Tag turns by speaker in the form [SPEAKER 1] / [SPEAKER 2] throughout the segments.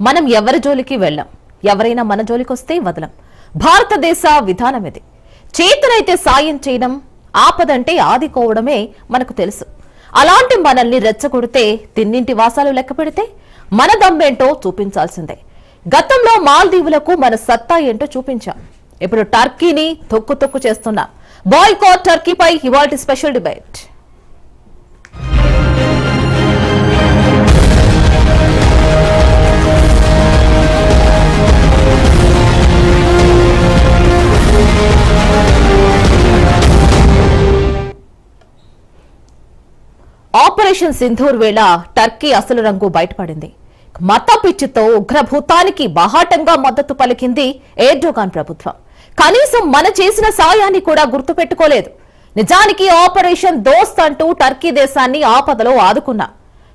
[SPEAKER 1] మనం ఎవరి జోలికి వెళ్ళం? ఎవరైనా మన జోలికి వస్తే వదలం. భారతదేశ విధానం ఇది. చేతులైతే సాయం చేయడం ఆపదంటే ఆదుకోవడమే మనకు తెలుసు. అలాంటి మనల్ని రెచ్చగొడితే తిన్నింటి వాసాలు లెక్క పెడితే మన దమ్మేంటో చూపించాల్సిందే. గతంలో మాల్దీవులకు మన సత్తా ఏంటో చూపించాం. ఇప్పుడు టర్కీని తొక్కు తొక్కు చేస్తున్నాం. బాయ్కాట్ టర్కీపై ఇవాల్టి స్పెషల్ డిబేట్. ఆపరేషన్ సింధూర్ వేళ టర్కీ అసలు రంగు బయటపడింది. మత పిచ్చితో ఉగ్రభూతానికి బహాటంగా మద్దతు పలికింది ఎర్డోగాన్ ప్రభుత్వం. కనీసం మన చేసిన సాయాన్ని కూడా గుర్తుపెట్టుకోలేదు. నిజానికి ఆపరేషన్ దోస్త్ అంటూ టర్కీ దేశాన్ని ఆపదలో ఆదుకున్నా.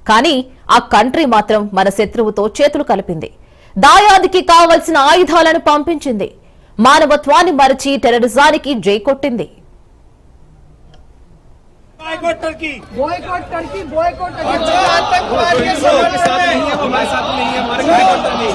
[SPEAKER 1] కానీ ఆ కంట్రీ మాత్రం మన శత్రువుతో చేతులు కలిపింది. దాయాదికి కావలసిన ఆయుధాలను పంపించింది. మానవత్వాన్ని మరచి టెర్రరిజానికి జై కొట్టింది
[SPEAKER 2] boycott
[SPEAKER 3] Turkey boycott Turkey
[SPEAKER 2] boycott जो आतंकवाद के साथ नहीं है हमारे साथ नहीं है हमारे जो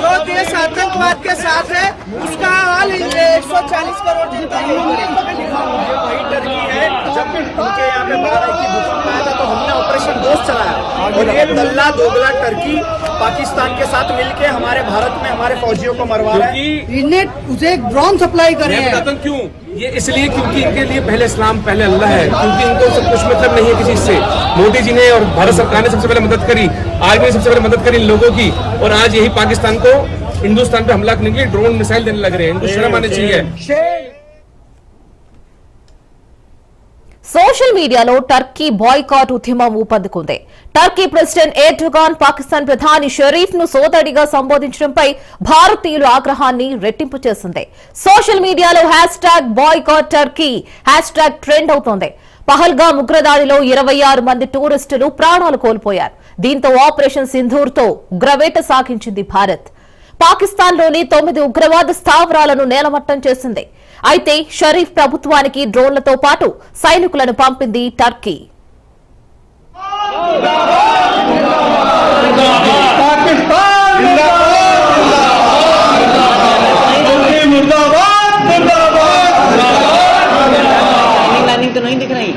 [SPEAKER 2] जो देश आतंकवाद के साथ है उसका हाल एक सौ चालीस करोड़ जनता वही टर्की है जब उनके यहाँ पे बारह की भूकंप आया था तो हमने ऑपरेशन दोस्त चलाया। और ये दल्ला दोगला टर्की पाकिस्तान के साथ मिलके हमारे भारत में हमारे फौजियों को मरवा रहा है।
[SPEAKER 3] इन्हें उसे ड्रोन सप्लाई कर। रहे हैं
[SPEAKER 4] क्यों? ये इसलिए क्योंकि इनके लिए पहले इस्लाम पहले अल्लाह है। क्योंकि इनको सब कुछ मतलब नहीं है किसी से। मोदी जी ने और भारत सरकार ने सबसे पहले मदद करी। आर्मी ने सबसे पहले मदद करी इन लोगों की। और आज यही पाकिस्तान को हिंदुस्तान पे हमला करने के लिए ड्रोन मिसाइल देने लग रहे हैं। इनको शर्म आनी चाहिए।
[SPEAKER 1] సోషల్ మీడియాలో టర్కీ బాయ్కాట్ ఉద్యమం ఊపందుకుంది. టర్కీ ప్రెసిడెంట్ ఎర్డోగాన్ పాకిస్తాన్ ప్రధాని షరీఫ్ను సోదడిగా సంబోధించడంపై భారతీయుల ఆగ్రహాన్ని రెట్టింపు చేసింది. సోషల్ మీడియాలో hashtag boycott Turkey hashtag trend అవుతోంది. పహల్గా ఉగ్రదాడిలో ఇరవై ఆరు మంది టూరిస్టులు ప్రాణాలు కోల్పోయారు. దీంతో ఆపరేషన్ సింధూర్తో ఉగ్రవేట సాగించింది భారత్. పాకిస్తాన్లోని తొమ్మిది ఉగ్రవాద స్థావరాలను నేలమట్టం చేసింది. అయితే షరీఫ్ ప్రభుత్వానికి డ్రోన్లతో పాటు సైనికులను పంపింది టర్కీ
[SPEAKER 5] लाइनिंग तो नहीं दिख रही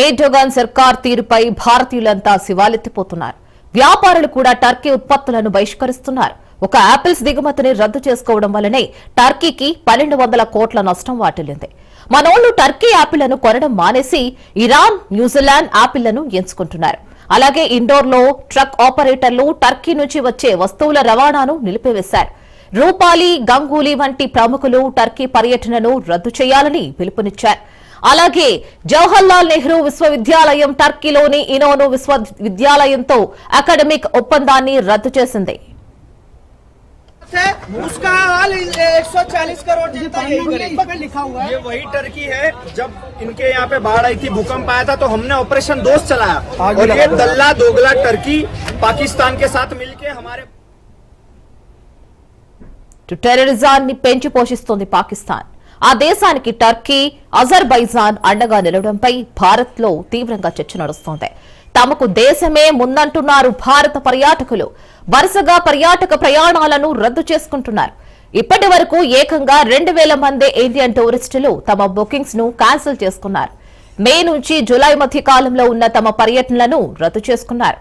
[SPEAKER 1] ఎర్డోగాన్ సర్కార్ తీరుపై భారతీయులంతా శివాలెత్తిపోతున్నారు. వ్యాపారులు కూడా టర్కీ ఉత్పత్తులను బహిష్కరిస్తున్నారు. ఒక ఆపిల్స్ దిగుమతిని రద్దు చేసుకోవడం వల్లనే టర్కీకి పన్నెండు వందల కోట్ల నష్టం వాటిల్లింది. మనోళ్ళు టర్కీ యాపిళ్ళను కొనడం మానేసి ఇరాన్ న్యూజిలాండ్ యాపిళ్ళను ఎంచుకుంటున్నారు. అలాగే ఇండోర్లో ట్రక్ ఆపరేటర్లు టర్కీ నుంచి వచ్చే వస్తువుల రవాణాను నిలిపివేశారు. రూపాలి గంగూలీ వంటి ప్రముఖులు టర్కీ పర్యటనను రద్దు చేయాలని పిలుపునిచ్చారు. అలాగే జవహర్లాల్ నెహ్రూ విశ్వవిద్యాలయం టర్కీలోని ఇనోను విశ్వవిద్యాలయంతో అకాడమిక్ ఒప్పందాన్ని రద్దు చేసింది
[SPEAKER 2] है उसका हाल एक सौ चालीस करोड़ जनता यही करेगी
[SPEAKER 3] पर लिखा हुआ है
[SPEAKER 2] ये वही टर्की है जब इनके यहाँ पे बाढ़ आई थी भूकंप आया था तो हमने ऑपरेशन दोस्त चलाया और ये दल्ला दोगला टर्की पाकिस्तान के साथ मिलके हमारे
[SPEAKER 1] టెర్రరిజాన్ని పెంచి పోషిస్తోంది పాకిస్తాన్ ఆ దేశానికి టర్కీ అజర్బైజాన్ అండగా నిలవడంపై భారత్లో తీవ్రంగా చర్చ నడుస్తోంది. తమకు దేశమే ముందంటున్నారు భారత పర్యాటకులు. వరుసగా పర్యాటక ప్రయాణాలను రద్దు చేసుకుంటున్నారు. ఇప్పటి వరకు ఏకంగా రెండు వేల మంది ఇండియన్ టూరిస్టులు తమ బుకింగ్స్ను క్యాన్సిల్ చేసుకున్నారు. మే నుంచి జులై మధ్య కాలంలో ఉన్న తమ పర్యటనలను రద్దు చేసుకున్నారు.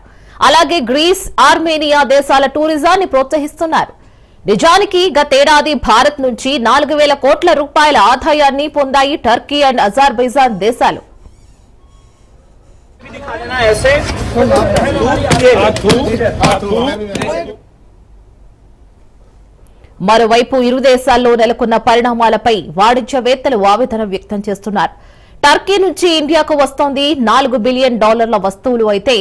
[SPEAKER 1] అలాగే గ్రీస్ ఆర్మేనియా దేశాల టూరిజాన్ని ప్రోత్సహిస్తున్నారు. నిజానికి గతేడాది భారత్ నుంచి నాలుగు వేల కోట్ల రూపాయల ఆదాయాన్ని పొందాయి టర్కీ అండ్ అజర్బైజాన్ దేశాలు. మరోవైపు ఇరు దేశాల్లో నెలకొన్న పరిణామాలపై వాణిజ్యవేత్తలు ఆవేదన వ్యక్తం చేస్తున్నారు. టర్కీ నుంచి ఇండియాకు వస్తోంది నాలుగు బిలియన్ డాలర్ల వస్తువులు అయితే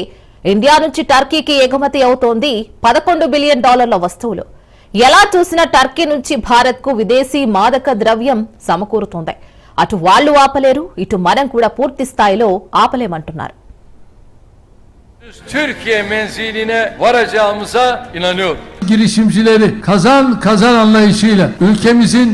[SPEAKER 1] ఇండియా నుంచి టర్కీకి ఎగుమతి అవుతోంది పదకొండు బిలియన్ డాలర్ల వస్తువులు. ఎలా చూసినా టర్కీ నుంచి భారత్కు విదేశీ మాదక ద్రవ్యం సమకూరుతోంది అటు వాళ్ళు ఆపలేరు ఇటు మనం కూడా పూర్తి స్థాయిలో ఆపలేమంటున్నారు
[SPEAKER 6] Türkiye menziline varacağımıza inanıyorum.
[SPEAKER 5] girişimcileri kazan kazan anlayışıyla ülkemizin